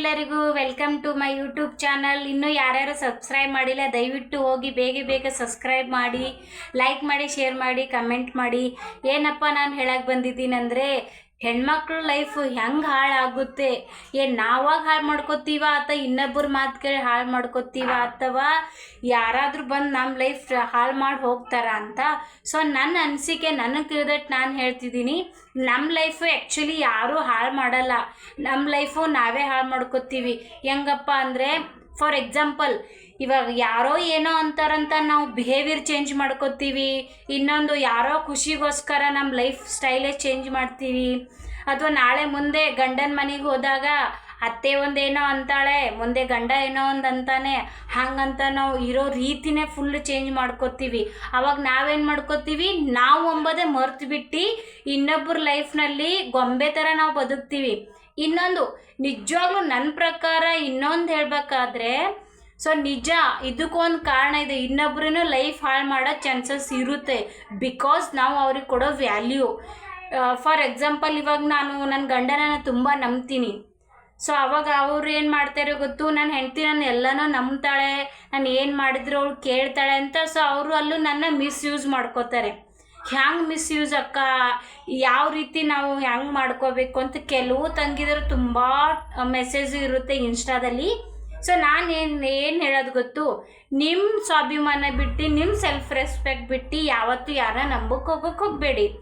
ಎಲ್ಲರಿಗೂ welcome to my YouTube channel. ಇನ್ನು ಯಾರ್ಯಾರು ಸಬ್ಸ್ಕ್ರೈಬ್ ಮಾಡಿಲ್ಲ, ದಯವಿಟ್ಟು ಹೋಗಿ ಬೇಗ ಬೇಗ ಸಬ್ಸ್ಕ್ರೈಬ್ ಮಾಡಿ, ಲೈಕ್ ಮಾಡಿ, ಶೇರ್ ಮಾಡಿ, ಕಮೆಂಟ್ ಮಾಡಿ. ಏನಪ್ಪ ನಾನು ಹೇಳಕ್ಕೆ ಬಂದಿದ್ದೀನಿ ಅಂದರೆ ಹೆಣ್ಮಕ್ಳು ಲೈಫ್ ಹೆಂಗೆ ಹಾಳಾಗುತ್ತೆ? ಏ ನಾವಾಗ ಹಾಳು ಮಾಡ್ಕೋತೀವ ಅಥವಾ ಇನ್ನೊಬ್ಬರ ಮಾತು ಕೇಳಿ ಹಾಳು ಮಾಡ್ಕೋತೀವ ಅಥವಾ ಯಾರಾದರೂ ಬಂದು ನಮ್ಮ ಲೈಫ್ ಹಾಳು ಮಾಡಿ ಹೋಗ್ತಾರ ಅಂತ? ಸೊ ನನ್ನ ಅನಿಸಿಕೆ, ನನಗೆ ತಿಳಿದಟ್ಟು ನಾನು ಹೇಳ್ತಿದ್ದೀನಿ ನಮ್ಮ ಲೈಫು ಆ್ಯಕ್ಚುಲಿ ಯಾರೂ ಹಾಳು ಮಾಡಲ್ಲ. ನಮ್ಮ ಲೈಫು ನಾವೇ ಹಾಳು ಮಾಡ್ಕೋತೀವಿ. ಹೆಂಗಪ್ಪ ಅಂದರೆ ಫಾರ್ ಎಕ್ಸಾಂಪಲ್ ಇವಾಗ ಯಾರೋ ಏನೋ ಅಂತಾರಂತ ನಾವು ಬಿಹೇವಿಯರ್ ಚೇಂಜ್ ಮಾಡ್ಕೋತೀವಿ, ಇನ್ನೊಂದು ಯಾರೋ ಖುಷಿಗೋಸ್ಕರ ನಮ್ಮ ಲೈಫ್ ಸ್ಟೈಲೇ ಚೇಂಜ್ ಮಾಡ್ತೀವಿ. ಅಥವಾ ನಾಳೆ ಮುಂದೆ ಗಂಡನ ಮನೆಗೆ ಹೋದಾಗ ಅತ್ತೆ ಒಂದೇನೋ ಅಂತಾಳೆ, ಮುಂದೆ ಗಂಡ ಏನೋ ಒಂದು ಅಂತಾನೆ, ಹಂಗಂತ ನಾವು ಇರೋ ರೀತಿನೇ ಫುಲ್ ಚೇಂಜ್ ಮಾಡ್ಕೋತೀವಿ. ಅವಾಗ ನಾವೇನು ಮಾಡ್ಕೋತೀವಿ? ನಾವು ಒಂಬದೇ ಮರ್ತು ಬಿಟ್ಟು ಇನ್ನೊಬ್ಬರ ಲೈಫ್ನಲ್ಲಿ ಗೊಂಬೆ ಥರ ನಾವು ಬದುಕ್ತೀವಿ. ಇನ್ನೊಂದು, ನಿಜವಾಗ್ಲೂ ನನ್ನ ಪ್ರಕಾರ ಇನ್ನೊಂದು ಹೇಳ್ಬೇಕಾದ್ರೆ ಸೊ ನಿಜ ಇದಕ್ಕೊಂದು ಕಾರಣ ಇದೆ. ಇನ್ನೊಬ್ರೂ ಲೈಫ್ ಹಾಳು ಮಾಡೋ ಚಾನ್ಸಸ್ ಇರುತ್ತೆ ಬಿಕಾಸ್ ನಾವು ಅವ್ರಿಗೆ ಕೊಡೋ ವ್ಯಾಲ್ಯೂ ಫಾರ್ ಎಕ್ಸಾಂಪಲ್ ಇವಾಗ ನಾನು ನನ್ನ ಗಂಡನ ತುಂಬ ನಂಬ್ತೀನಿ. ಸೊ ಅವಾಗ ಅವ್ರು ಏನು ಮಾಡ್ತಾರೆ ಗೊತ್ತು? ನನ್ನ ಹೆಂಡತಿ ನಾನು ಎಲ್ಲನೂ ನಂಬ್ತಾಳೆ. ನಾನು ಏನು ಮಾಡಿದ್ರು ಅವಳು ಕೇಳ್ತಾಳೆ ಅಂತ. ಸೊ ಅವರು ಅಲ್ಲೂ ನನ್ನ ಮಿಸ್ಯೂಸ್ ಮಾಡ್ಕೋತಾರೆ. ಹ್ಯಾಂಗೆ ಮಿಸ್ಯೂಸ್ ಅಕ್ಕ? ಯಾವ ರೀತಿ ನಾವು ಹ್ಯಾಂಗೆ ಮಾಡ್ಕೋಬೇಕು ಅಂತ? ಕೆಲವು ತಂಗಿದ್ರು ತುಂಬ ಮೆಸೇಜ್ ಇರುತ್ತೆ ಇನ್ಸ್ಟಾದಲ್ಲಿ ಸೊ ನಾನು ಏನು ಏನು ಹೇಳೋದು ಗೊತ್ತು? ನಿಮ್ಮ ಸ್ವಾಭಿಮಾನ ಬಿಟ್ಟು ನಿಮ್ಮ ಸೆಲ್ಫ್ ರೆಸ್ಪೆಕ್ಟ್ ಬಿಟ್ಟು ಯಾವತ್ತೂ ಯಾರ ನಂಬಕ್ಕೆ ಹೋಗೋಕೆ ಹೋಗಬೇಡಿ.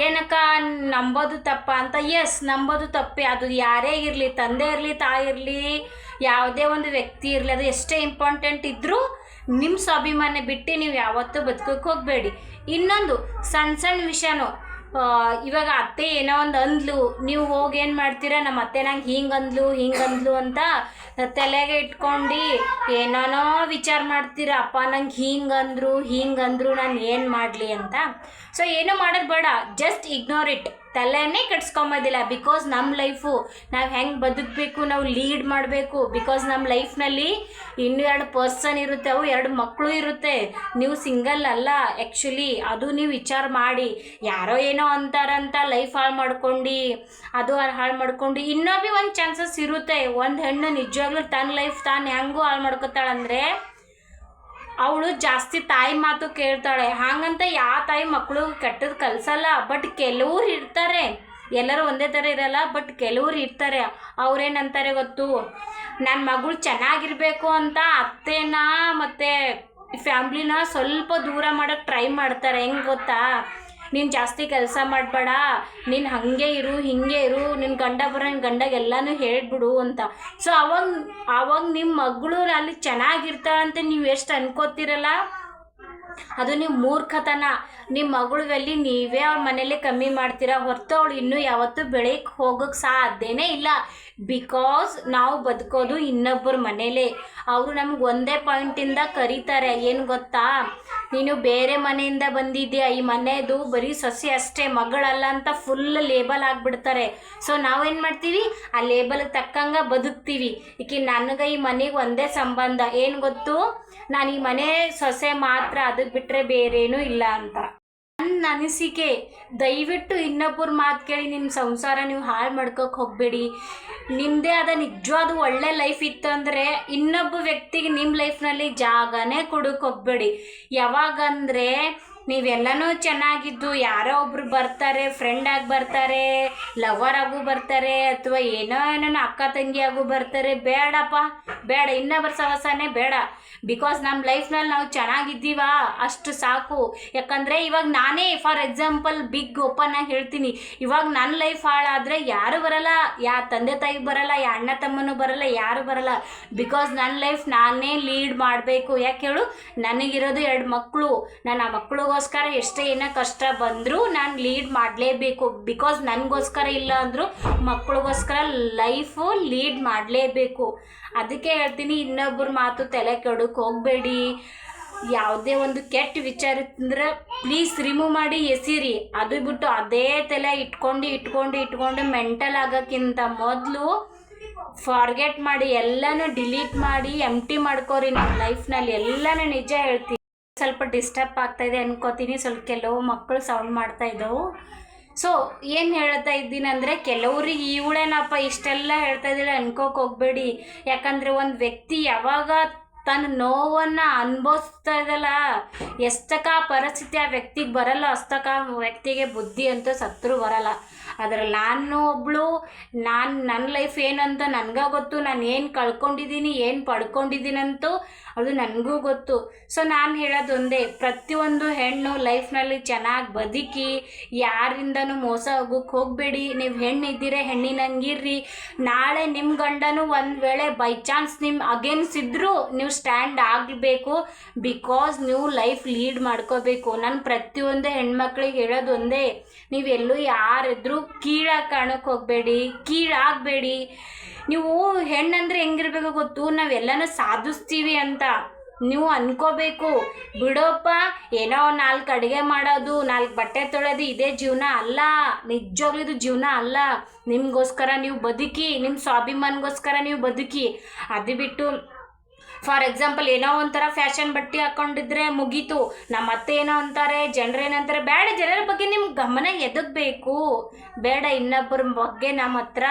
ಏನಕ್ಕ, ನಂಬೋದು ತಪ್ಪ ಅಂತ? ಎಸ್ ನಂಬೋದು ತಪ್ಪೆ. ಅದು ಯಾರೇ ಇರಲಿ, ತಂದೆ ಇರಲಿ, ತಾಯಿ ಇರಲಿ, ಯಾವುದೇ ಒಂದು ವ್ಯಕ್ತಿ ಇರಲಿ, ಅದು ಎಷ್ಟೇ ಇಂಪಾರ್ಟೆಂಟ್ ಇದ್ದರೂ ನಿಮ್ಮ ಸ್ವಾಭಿಮಾನ ಬಿಟ್ಟು ನೀವು ಯಾವತ್ತೂ ಬದುಕೋಕೆ ಹೋಗಬೇಡಿ. ಇನ್ನೊಂದು ಸಣ್ಣ ಸಣ್ಣ ವಿಷಯನೂ. ಇವಾಗ ಅತ್ತೆ ಏನೋ ಒಂದು ಅಂದ್ಲು, ನೀವು ಹೋಗಿ ಏನು ಮಾಡ್ತೀರಾ? ನಮ್ಮ ಅತ್ತೆ ನಂಗೆ ಹಿಂಗೆ ಅಂದ್ಲು ಹಿಂಗೆ ಅಂದ್ಲು ಅಂತ ತಲೆಗೆ ಇಟ್ಕೊಂಡು, ಏನೋನೋ ವಿಚಾರ ಮಾಡ್ತೀರಾ? ಅಪ್ಪ ನಂಗೆ ಹಿಂಗೆ ಅಂದರು ಹಿಂಗೆ ಅಂದರು, ನಾನು ಏನು ಮಾಡಲಿ ಅಂತ. ಸೊ ಏನೂ ಮಾಡೋದು ಬೇಡ ಜಸ್ಟ್ ಇಗ್ನೋರ್ ಇಟ್ ತಲೆನೇ ಕಟ್ಸ್ಕೊಂಬೋದಿಲ್ಲ ಬಿಕಾಸ್ ನಮ್ಮ ಲೈಫು ನಾವು ಹೆಂಗೆ ಬದುಕಬೇಕು, ನಾವು ಲೀಡ್ ಮಾಡಬೇಕು. ಬಿಕಾಸ್ ನಮ್ಮ ಲೈಫ್ನಲ್ಲಿ ಇನ್ನೂ ಎರಡು ಪರ್ಸನ್ ಇರುತ್ತೆ, ಅವು ಎರಡು ಮಕ್ಕಳು ಇರುತ್ತೆ. ನೀವು ಸಿಂಗಲ್ ಅಲ್ಲ. ಆ್ಯಕ್ಚುಲಿ ಅದು ನೀವು ವಿಚಾರ ಮಾಡಿ. ಯಾರೋ ಏನೋ ಅಂತಾರಂತ ಲೈಫ್ ಹಾಳು ಮಾಡ್ಕೊಂಡು, ಅದು ಹಾಳು ಮಾಡ್ಕೊಂಡು, ಇನ್ನೂ ಭೀ ಒಂದು ಚಾನ್ಸಸ್ ಇರುತ್ತೆ. ಒಂದು ಹೆಣ್ಣು ನಿಜವಾಗ್ಲೂ ತನ್ನ ಲೈಫ್ ತಾನು ಹೆಂಗೂ ಹಾಳು ಮಾಡ್ಕೊತಾಳಂದ್ರೆ ಅವಳು ಜಾಸ್ತಿ ತಾಯಿ ಮಾತು ಕೇಳ್ತಾಳೆ. ಹಾಗಂತ ಯಾವ ತಾಯಿ ಮಕ್ಕಳು ಕೆಟ್ಟದ್ದು ಕಲಿಸಲ್ಲ ಬಟ್ ಕೆಲವ್ರು ಇರ್ತಾರೆ. ಎಲ್ಲರೂ ಒಂದೇ ಥರ ಇರಲ್ಲ ಬಟ್ ಕೆಲವ್ರು ಇರ್ತಾರೆ. ಅವ್ರೇನಂತಾರೆ ಗೊತ್ತು? ನನ್ನ ಮಗಳು ಚೆನ್ನಾಗಿರಬೇಕು ಅಂತ ಅತ್ತೆನ ಮತ್ತು ಫ್ಯಾಮ್ಲಿನ ಸ್ವಲ್ಪ ದೂರ ಮಾಡೋಕ್ಕೆ ಟ್ರೈ ಮಾಡ್ತಾರೆ. ಹೆಂಗೆ ಗೊತ್ತಾ? ನೀನು ಜಾಸ್ತಿ ಕೆಲಸ ಮಾಡಬೇಡ, ನೀನು ಹಾಗೆ ಇರು, ಹಿಂಗೆ ಇರು ನಿನ್ನ ಗಂಡ ಬರೋ ನಿನ್ನ ಗಂಡಗೆ ಎಲ್ಲನೂ ಹೇಳಿಬಿಡು ಅಂತ. ಸೊ ಅವಾಗ ಅವಾಗ ನಿಮ್ಮ ಮಗಳು ಅಲ್ಲಿ ಚೆನ್ನಾಗಿರ್ತಾಳಂತ ನೀವು ಎಷ್ಟು ಅನ್ಕೋತಿರಲ್ಲ? ಅದು ನೀವು ಮೂರ್ಖತನ. ನಿಮ್ಮ ಮಗಳು ಬೆಲ್ಲಿ ನೀವೇ ಅವ್ರ ಮನೇಲಿ ಕಮ್ಮಿ ಮಾಡ್ತೀರಾ, ಹೊರತು ಅವಳು ಇನ್ನೂ ಯಾವತ್ತೂ ಬೆಳಕ್ಕೆ ಹೋಗೋಕ್ಕೆ ಸಾಧ್ಯನೇ ಇಲ್ಲ. ಬಿಕಾಸ್ ನಾವು ಬದುಕೋದು ಇನ್ನೊಬ್ಬರ ಮನೇಲೆ. ಅವರು ನಮ್ಗೆ ಒಂದೇ ಪಾಯಿಂಟಿಂದ ಕರೀತಾರೆ. ಏನು ಗೊತ್ತಾ? ನೀನು ಬೇರೆ ಮನೆಯಿಂದ ಬಂದಿದ್ಯಾ? ಈ ಮನೆಯದು ಬರೀ ಸೊಸೆ ಅಷ್ಟೇ, ಮಗಳಲ್ಲ ಅಂತ ಫುಲ್ ಲೇಬಲ್ ಆಗಿಬಿಡ್ತಾರೆ. ಸೊ ನಾವೇನು ಮಾಡ್ತೀವಿ? ಆ ಲೇಬಲ್ಗೆ ತಕ್ಕಂಗೆ ಬದುಕ್ತೀವಿ. ಈಕೆ ನನಗೆ ಈ ಮನೆಗೆ ಒಂದೇ ಸಂಬಂಧ. ಏನು ಗೊತ್ತು? ನಾನು ಈ ಮನೆ ಸೊಸೆ ಮಾತ್ರ ಅದಕ್ಕೆ ಬಿಟ್ಟರೆ ಬೇರೇನೂ ಇಲ್ಲ ಅಂತ. ನನ್ನ ಅನಿಸಿಕೆ ದಯವಿಟ್ಟು ಇನ್ನೊಬ್ಬರ ಮಾತು ಕೇಳಿ ನಿಮ್ಮ ಸಂಸಾರ ನೀವು ಹಾಳು ಮಾಡ್ಕೋಕೆ ಹೋಗಬೇಡಿ. ನಿಮ್ಮದೇ ಆದ ನಿಜವಾದ ಒಳ್ಳೆ ಲೈಫ್ ಇತ್ತಂದರೆ ಇನ್ನೊಬ್ಬ ವ್ಯಕ್ತಿಗೆ ನಿಮ್ಮ ಲೈಫ್ನಲ್ಲಿ ಜಾಗನೇ ಕೊಡೋಕೆ ಹೋಗಬೇಡಿ. ಯಾವಾಗಂದರೆ ನೀವೆಲ್ಲನೂ ಚೆನ್ನಾಗಿದ್ದು, ಯಾರೋ ಒಬ್ರು ಬರ್ತಾರೆ ಫ್ರೆಂಡ್ ಆಗಿ ಬರ್ತಾರೆ ಲವರ್ ಆಗು ಬರ್ತಾರೆ, ಅಥವಾ ಏನೋ ಏನೋ ಅಕ್ಕ ತಂಗಿ ಆಗು ಬರ್ತಾರೆ, ಬೇಡಪ್ಪ, ಬೇಡ, ಇನ್ನೊಬ್ಬರ ಸಹವಾಸನೇ ಬೇಡ. ಬಿಕಾಸ್ ನಮ್ಮ ಲೈಫ್ನಲ್ಲಿ ನಾವು ಚೆನ್ನಾಗಿದ್ದೀವ? ಅಷ್ಟು ಸಾಕು. ಯಾಕಂದರೆ ಇವಾಗ ನಾನೇ ಫಾರ್ ಎಕ್ಸಾಂಪಲ್ ಬಿಗ್ ಓಪನ್ ಆಗಿ ಹೇಳ್ತೀನಿ. ಇವಾಗ ನನ್ನ ಲೈಫ್ ಹಾಳಾದರೆ ಯಾರು ಬರಲ್ಲ, ಯಾ ತಂದೆ ತಾಯಿ ಬರಲ್ಲ, ಯಾ ಅಣ್ಣ ತಮ್ಮನೂ ಬರಲ್ಲ, ಯಾರು ಬರಲ್ಲ. ಬಿಕಾಸ್ ನನ್ನ ಲೈಫ್ ನಾನೇ ಲೀಡ್ ಮಾಡಬೇಕು. ಯಾಕೆ ಹೇಳು? ನನಗಿರೋದು ಎರಡು ಮಕ್ಕಳು ನಾನು ಆ ಮಕ್ಕಳಿಗೋಸ್ಕರ ಎಷ್ಟೇ ಏನೋ ಕಷ್ಟ ಬಂದರೂ ನಾನು ಲೀಡ್ ಮಾಡಲೇಬೇಕು. ಬಿಕಾಸ್ ನನಗೋಸ್ಕರ ಇಲ್ಲ ಅಂದರೂ ಮಕ್ಕಳಿಗೋಸ್ಕರ ಲೈಫು ಲೀಡ್ ಮಾಡಲೇಬೇಕು. ಅದಕ್ಕೆ ಹೇಳ್ತೀನಿ ಇನ್ನೊಬ್ಬರ ಮಾತು ತಲೆ ಕೆಡಕ್ಕೆ ಹೋಗಬೇಡಿ. ಯಾವುದೇ ಒಂದು ಕೆಟ್ಟ ವಿಚಾರ ಅಂದ್ರೆ ಪ್ಲೀಸ್ ರಿಮೂವ್ ಮಾಡಿ ಎಸಿರಿ. ಅದು ಬಿಟ್ಟು ಅದೇ ತಲೆ ಇಟ್ಕೊಂಡು ಇಟ್ಕೊಂಡು ಇಟ್ಕೊಂಡು ಮೆಂಟಲ್ ಆಗೋಕ್ಕಿಂತ ಮೊದಲು ಫಾರ್ಗೆಟ್ ಮಾಡಿ, ಎಲ್ಲನೂ ಡಿಲೀಟ್ ಮಾಡಿ ಎಂಟಿ ಮಾಡ್ಕೋರಿ ನಿಮ್ಮ ಲೈಫ್ನಲ್ಲಿ ಎಲ್ಲನೂ ನಿಜ ಹೇಳ್ತೀನಿ. ಸ್ವಲ್ಪ ಡಿಸ್ಟರ್ಬ್ ಆಗ್ತಾಯಿದೆ ಅನ್ಕೋತೀನಿ. ಸ್ವಲ್ಪ ಕೆಲವು ಮಕ್ಕಳು ಸೌಂಡ್ ಮಾಡ್ತಾ ಇದ್ದವು. ಸೊ ಏನು ಹೇಳ್ತಾ ಇದ್ದೀನಿ ಅಂದರೆ ಕೆಲವ್ರಿಗೆ ಇವಳೇನಪ್ಪ ಇಷ್ಟೆಲ್ಲ ಹೇಳ್ತಾ ಇದ್ದಿಲ್ಲ ಅನ್ಕೋಕೆ ಹೋಗ್ಬೇಡಿ. ಯಾಕಂದರೆ ಒಂದು ವ್ಯಕ್ತಿ ಯಾವಾಗ ತನ್ನ ನೋವನ್ನು ಅನುಭವಿಸ್ತಾ ಇದಲ್ಲ ಎಷ್ಟಕ ಪರಿಸ್ಥಿತಿ ಆ ವ್ಯಕ್ತಿಗೆ ಬರಲ್ಲ ಅಷ್ಟಕ ವ್ಯಕ್ತಿಗೆ ಬುದ್ಧಿ ಅಂತ ಸತ್ರು ಬರಲ್ಲ. ಅದ್ರಲ್ಲಿ ನಾನು ಒಬ್ಬಳು ನಾನು ನನ್ನ ಲೈಫ್ ಏನಂತ ನನಗ ಗೊತ್ತು, ನಾನು ಏನು ಕಳ್ಕೊಂಡಿದ್ದೀನಿ, ಏನು ಪಡ್ಕೊಂಡಿದ್ದೀನಂತೂ ಅದು ನನಗೂ ಗೊತ್ತು. ಸೊ ನಾನು ಹೇಳೋದೊಂದೇ, ಪ್ರತಿಯೊಂದು ಹೆಣ್ಣು ಲೈಫ್ನಲ್ಲಿ ಚೆನ್ನಾಗಿ ಬದುಕಿ, ಯಾರಿಂದನೂ ಮೋಸ ಹೋಗೋಕ್ಕೆ ಹೋಗಬೇಡಿ. ನೀವು ಹೆಣ್ಣಿದ್ದೀರಾ, ಹೆಣ್ಣಿನಂಗಿರ್ರಿ. ನಾಳೆ ನಿಮ್ಮ ಗಂಡನೂ ಒಂದು ವೇಳೆ ಬೈ ಚಾನ್ಸ್ ನಿಮ್ಮ ಅಗೇನ್ಸ್ ಇದ್ದರೂ ನೀವು ಸ್ಟ್ಯಾಂಡ್ ಆಗಬೇಕು. ಬಿಕಾಸ್ ನೀವು ಲೈಫ್ ಲೀಡ್ ಮಾಡ್ಕೋಬೇಕು. ನಾನು ಪ್ರತಿಯೊಂದು ಹೆಣ್ಮಕ್ಳಿಗೆ ಹೇಳೋದೊಂದೇ, ನೀವೆಲ್ಲೂ ಯಾರಿದ್ರೂ ಕೀಳಾಗಿ ಕಾಣಕ್ಕೆ ಹೋಗಬೇಡಿ. ಕೀಳಾಗಬೇಡಿ. ನೀವು ಹೆಣ್ಣಂದ್ರೆ ಹೆಂಗಿರ್ಬೇಕು ಗೊತ್ತು? ನಾವೆಲ್ಲನೂ ಸಾಧಿಸ್ತೀವಿ ಅಂತ. ನೀವು ಅನ್ಕೋಬೇಕು. ಬಿಡೋಪ್ಪ, ಏನೋ ನಾಲ್ಕು ಅಡುಗೆ ಮಾಡೋದು, ನಾಲ್ಕು ಬಟ್ಟೆ ತೊಳೆದು ಇದೇ ಜೀವನ ಅಲ್ಲ. ನಿಜವಾಗ್ಲೂ ಇದು ಜೀವನ ಅಲ್ಲ. ನಿಮಗೋಸ್ಕರ ನೀವು ಬದುಕಿ ನಿಮ್ಮ ಸ್ವಾಭಿಮಾನಗೋಸ್ಕರ ನೀವು ಬದುಕಿ. ಅದು ಬಿಟ್ಟು ಫಾರ್ ಎಕ್ಸಾಂಪಲ್, ಏನೋ ಒಂಥರ ಫ್ಯಾಷನ್ ಬಟ್ಟೆ ಹಾಕೊಂಡಿದ್ರೆ ಮುಗೀತು. ನಮ್ಮ ಅತ್ತೆ ಏನೋ ಅಂತಾರೆ, ಜನರು ಏನಂತಾರೆ ಬೇಡ ಜನರ ಬಗ್ಗೆ ನಿಮ್ಗೆ ಗಮನ ಎದಕ್ಬೇಕು ಬೇಡ, ಇನ್ನೊಬ್ಬರ ಬಗ್ಗೆ ನಮ್ಮ ಹತ್ರ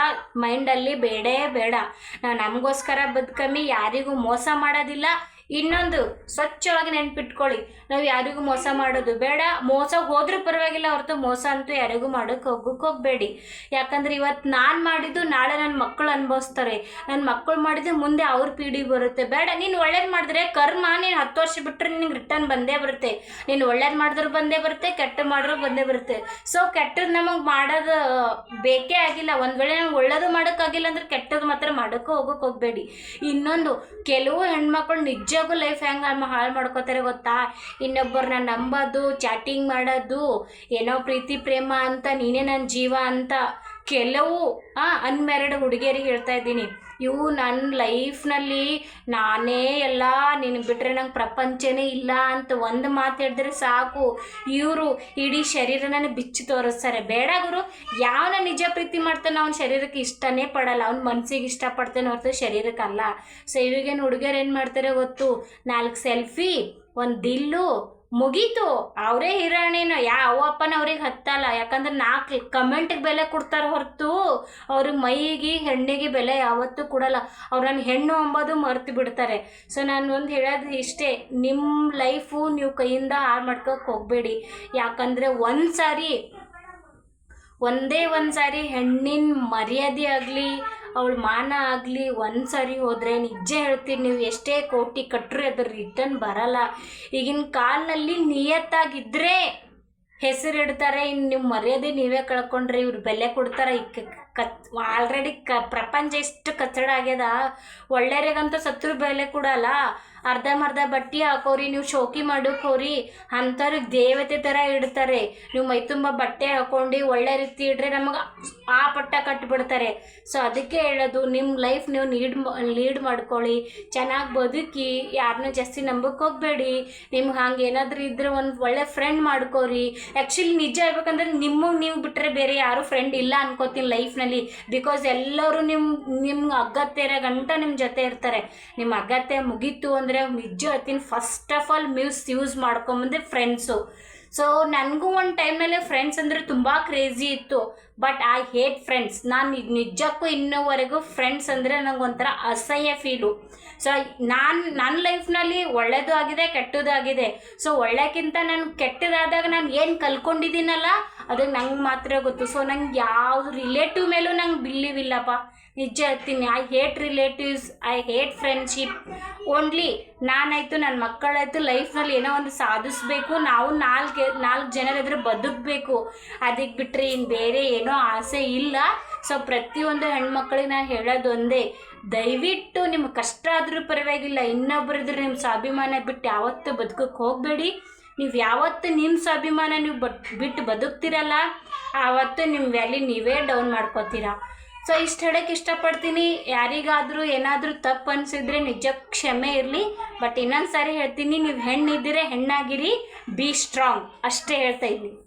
ಮೈಂಡಲ್ಲಿ ಬೇಡೇ ಬೇಡ. ನಾವು ನಮಗೋಸ್ಕರ ಬದುಕಮ್ಮಿ ಯಾರಿಗೂ ಮೋಸ ಮಾಡೋದಿಲ್ಲ. ಇನ್ನೊಂದು, ಸ್ವಚ್ಛವಾಗಿ ನೆನ್ಪಿಟ್ಕೊಳ್ಳಿ. ನಾವು ಯಾರಿಗೂ ಮೋಸ ಮಾಡೋದು ಬೇಡ. ಮೋಸ ಹೋದ್ರೂ ಪರವಾಗಿಲ್ಲ, ಹೊರತು ಮೋಸ ಅಂತೂ ಯಾರಿಗೂ ಮಾಡೋಕೆ ಹೋಗಕ್ಕೆ ಹೋಗಬೇಡಿ. ಯಾಕಂದ್ರೆ ಇವತ್ತು ನಾನು ಮಾಡಿದ್ದು ನಾಳೆ ನನ್ನ ಮಕ್ಕಳು ಅನುಭವಿಸ್ತಾರೆ. ನನ್ನ ಮಕ್ಕಳು ಮಾಡಿದ್ರೆ ಮುಂದೆ ಅವ್ರ ಪೀಡಿ ಬರುತ್ತೆ. ಬೇಡ, ನೀನು ಒಳ್ಳೇದು ಮಾಡಿದ್ರೆ ಕರ್ಮ. ನೀನು ಹತ್ತು ವರ್ಷ ಬಿಟ್ಟರೆ ನಿನಗೆ ರಿಟರ್ನ್ ಬಂದೇ ಬರುತ್ತೆ. ನೀನು ಒಳ್ಳೇದು ಮಾಡಿದ್ರು ಬಂದೇ ಬರುತ್ತೆ, ಕೆಟ್ಟ ಮಾಡಿದ್ರು ಬಂದೇ ಬರುತ್ತೆ. ಸೊ ಕೆಟ್ಟದ್ದು ನಮಗೆ ಮಾಡೋದು ಬೇಕೇ ಆಗಿಲ್ಲ. ಒಂದು ವೇಳೆ ನಮ್ಗೆ ಒಳ್ಳೇದು ಮಾಡೋಕ್ಕಾಗಿಲ್ಲ ಅಂದ್ರೆ ಕೆಟ್ಟದ್ದು ಮಾತ್ರ ಮಾಡೋಕ್ಕೆ ಹೋಗೋಕೆ ಹೋಗಬೇಡಿ. ಇನ್ನೊಂದು, ಕೆಲವು ಹೆಣ್ಮಕ್ಳು ನಿಜವಾಗೂ ಲೈಫ್ ಹೆಂಗೆ ಹಾಳು ಮಾಡ್ಕೋತಾರೆ ಗೊತ್ತಾ? ಇನ್ನೊಬ್ಬರನ್ನ ನಂಬೋದು ಚಾಟಿಂಗ್ ಮಾಡೋದು, ಏನೋ ಪ್ರೀತಿ, ಪ್ರೇಮ ಅಂತ, ನೀನೇ ನನ್ನ ಜೀವ ಅಂತ. ಕೆಲವು ಅನ್ಮ್ಯಾರಿಡ್ ಹುಡುಗಿಯರಿಗೆ ಹೇಳ್ತಾ ಇದ್ದೀನಿ. ಇವು ನನ್ನ ಲೈಫ್ನಲ್ಲಿ ನಾನೇ ಎಲ್ಲ ನಿನಗೆ ಬಿಟ್ಟರೆ ನಂಗೆ ಪ್ರಪಂಚನೇ ಇಲ್ಲ ಅಂತ ಒಂದು ಮಾತು ಹೇಳಿದ್ರೆ ಸಾಕು. ಇವರು ಇಡೀ ಶರೀರನ ಬಿಚ್ಚಿ ತೋರಿಸ್ತಾರೆ. ಬೇಡ ಗುರು, ಯಾವನ ನಿಜ ಪ್ರೀತಿ ಮಾಡ್ತಾನೆ ಅವ್ನ ಶರೀರಕ್ಕೆ ಇಷ್ಟನೇ ಪಡಲ್ಲ. ಅವ್ನ ಮನಸ್ಸಿಗೆ ಇಷ್ಟಪಡ್ತಾನೆ ಹೊರತು ಶರೀರಕ್ಕಲ್ಲ. ಸೊ ಇವಾಗೇನು ಹುಡುಗಿಯರು ಏನು ಮಾಡ್ತಾರೆ ಗೊತ್ತು? ನಾಲ್ಕು ಸೆಲ್ಫಿ ಒಂದು ದಿಲ್ಲು ಮುಗೀತು. ಅವರೇ ಹೀರಾಣಿನ ಯಾವ ಅಪ್ಪನ ಅವ್ರಿಗೆ ಹತ್ತಲ್ಲ. ಯಾಕಂದ್ರೆ ನಾಲ್ಕು ಕಮೆಂಟಿಗೆ ಬೆಲೆ ಕೊಡ್ತಾರೆ ಹೊರತು. ಅವ್ರಿಗೆ ಮೈಗೆ, ಹೆಣ್ಣಿಗೆ ಬೆಲೆ ಯಾವತ್ತೂ ಕೊಡಲ್ಲ. ಅವ್ರನ್ನ ಹೆಣ್ಣು ಅಂಬೋದು ಮರ್ತು ಬಿಡ್ತಾರೆ. ಸೊ ನಾನು ಒಂದು ಹೇಳೋದು ಇಷ್ಟೇ. ನಿಮ್ಮ ಲೈಫು ನೀವು ಕೈಯಿಂದ ಹಾಳು ಮಾಡ್ಕೋಕೆ ಹೋಗಬೇಡಿ. ಯಾಕಂದರೆ ಒಂದು ಸಾರಿ ಒಂದೇ ಒಂದು ಸಾರಿ ಹೆಣ್ಣಿನ ಮರ್ಯಾದೆ ಆಗಲಿ ಅವಳ ಮಾನ ಆಗಲಿ, ಒಂದು ಸಾರಿ ಹೋದರೆ ನಿಜ ಹೇಳ್ತೀನಿ, ನೀವು ಎಷ್ಟೇ ಕೋಟಿ ಕಟ್ಟರೆ ಅದ್ರ ರಿಟರ್ನ್ ಬರಲ್ಲ. ಈಗಿನ ಕಾಲದಲ್ಲಿ ನಿಯತ್ತಾಗಿದ್ದರೆ ಹೆಸರಿಡ್ತಾರೆ ಇನ್ನು ನಿಮ್ಮ ಮರ್ಯಾದೆ ನೀವೇ ಕಳ್ಕೊಂಡ್ರೆ ಇವ್ರು ಬೆಲೆ ಕೊಡ್ತಾರೆ. ಈ ಕತ್ ಆಲ್ರೆಡಿ ಕ, ಪ್ರಪಂಚ ಎಷ್ಟು ಕಚ್ಚಡ ಆಗ್ಯದ. ಒಳ್ಳೆಯರಿಗಂತೂ ಸತ್ರು ಬೆಲೆ ಕೊಡಲ್ಲ. ಅರ್ಧಂಬರ್ಧ ಬಟ್ಟೆ ಹಾಕೋರಿ, ನೀವು ಶೋಕಿ ಮಾಡೋಕೋರಿ ಅಂಥವ್ರಿಗೆ ದೇವತೆ ಥರ ಇಡ್ತಾರೆ. ನೀವು ಮೈ ತುಂಬ ಬಟ್ಟೆ ಹಾಕೊಂಡು ಒಳ್ಳೆ ರೀತಿ ಇಡ್ರೆ ನಮಗೆ ಆ ಪಟ್ಟ ಕಟ್ಟಿಬಿಡ್ತಾರೆ ಸೊ ಅದಕ್ಕೆ ಹೇಳೋದು ನಿಮ್ಮ ಲೈಫ್ ನೀವು ನೀಡ್ ಲೀಡ್ ಮಾಡ್ಕೊಳ್ಳಿ. ಚೆನ್ನಾಗಿ ಬದುಕಿ ಯಾರನ್ನೂ ಜಾಸ್ತಿ ನಂಬಕ್ಕೆ ಹೋಗಬೇಡಿ. ನಿಮ್ಗೆ ಹಂಗೆ ಏನಾದರೂ ಇದ್ರೆ ಒಂದು ಒಳ್ಳೆ ಫ್ರೆಂಡ್ ಮಾಡ್ಕೋರಿ. ಆ್ಯಕ್ಚುಲಿ ನಿಜ ಹೇಳ್ಬೇಕಂದ್ರೆ ನಿಮ್ಮ ನೀವು ಬಿಟ್ಟರೆ ಬೇರೆ ಯಾರೂ ಫ್ರೆಂಡ್ ಇಲ್ಲ ಅನ್ಕೋತೀನಿ ಲೈಫ್ನಲ್ಲಿ ಬಿಕಾಸ್ ಎಲ್ಲರೂ ನಿಮ್ಮ ನಿಮ್ಮ ಅಗತ್ಯ ಗಂಟ ನಿಮ್ಮ ಜೊತೆ ಇರ್ತಾರೆ. ನಿಮ್ಮ ಅಗತ್ಯ ಮುಗೀತು ನಿಜ ಹೇಳ್ತೀನಿ first of all muse use ಮಾಡ್ಕೊಂಬಂದೆ ಫ್ರೆಂಡ್ಸು ಸೊ ನನಗೂ ಒಂದು ಟೈಮಲ್ಲಿ ಫ್ರೆಂಡ್ಸ್ ಅಂದರೆ ತುಂಬ ಕ್ರೇಜಿ ಇತ್ತು ಬಟ್ ಐ ಹೇಟ್ ಫ್ರೆಂಡ್ಸ್ ನಾನು ನಿಜಕ್ಕೂ ಇನ್ನೂವರೆಗೂ ಫ್ರೆಂಡ್ಸ್ ಅಂದರೆ ನಂಗೆ ಒಂಥರ ಅಸಹ್ಯ ಫೀಲು ಸೊ ನಾನು ನನ್ನ ಲೈಫ್ನಲ್ಲಿ ಒಳ್ಳೇದು ಆಗಿದೆ, ಕೆಟ್ಟದ್ದು ಆಗಿದೆ. ಸೊ ಒಳ್ಳೆಕ್ಕಿಂತ ನಾನು ಕೆಟ್ಟದಾದಾಗ ನಾನು ಏನು ಕಲ್ಕೊಂಡಿದ್ದೀನಲ್ಲ ಅದು ನಂಗೆ ಮಾತ್ರ ಗೊತ್ತು. ಸೊ ನಂಗೆ ಯಾವ ರಿಲೇಟಿವ್ ಮೇಲೂ ನಂಗೆ ಬಿಲೀವ್ ನಿಜ ಹೇಳ್ತೀನಿ. I hate relatives I hate friendship only ನಾನಾಯಿತು ನನ್ನ ಮಕ್ಕಳಾಯಿತು ಲೈಫ್ನಲ್ಲಿ ಏನೋ ಒಂದು ಸಾಧಿಸ್ಬೇಕು. ನಾವು ನಾಲ್ಕು ನಾಲ್ಕು ಜನರ ಎದುರು ಬದುಕಬೇಕು. ಅದಕ್ಕೆ ಬಿಟ್ಟರೆ ಇನ್ನು ಬೇರೆ ಏನೋ ಆಸೆ ಇಲ್ಲ. ಸೊ ಪ್ರತಿಯೊಂದು ಹೆಣ್ಮಕ್ಳಿಗೆ ನಾನು ಹೇಳೋದೊಂದೇ, ದಯವಿಟ್ಟು ನಿಮ್ಗೆ ಕಷ್ಟ ಆದರೂ ಪರವಾಗಿಲ್ಲ. ಇನ್ನೊಬ್ಬರಿದ್ರೆ ನಿಮ್ಮ ಸ್ವಾಭಿಮಾನ ಬಿಟ್ಟು ಯಾವತ್ತೂ ಬದುಕಕ್ಕೆ ಹೋಗಬೇಡಿ. ನೀವು ಯಾವತ್ತು ನಿಮ್ಮ ಸ್ವಾಭಿಮಾನ ನೀವು ಬಟ್ ಬಿಟ್ಟು ಬದುಕ್ತಿರಲ್ಲ, ಆವತ್ತು ನಿಮ್ಮ ವ್ಯಾಲ್ಯೂ ನೀವೇ ಡೌನ್ ಮಾಡ್ಕೋತೀರಾ. ಸೊ ಇಷ್ಟು ಹೇಳಕ್ಕೆ ಇಷ್ಟಪಡ್ತೀನಿ. ಯಾರಿಗಾದರೂ ಏನಾದರೂ ತಪ್ಪು ಅನಿಸಿದ್ರೆ ನಿಜ ಕ್ಷಮೆ ಇರಲಿ. ಬಟ್ ಇನ್ನೊಂದು ಸಾರಿ ಹೇಳ್ತೀನಿ, ನೀವು ಹೆಣ್ಣಿದ್ದೀರಿ ಹೆಣ್ಣಾಗಿರಿ ಬಿ ಸ್ಟ್ರಾಂಗ್ ಅಷ್ಟೇ ಹೇಳ್ತಾ ಇದ್ದೀನಿ.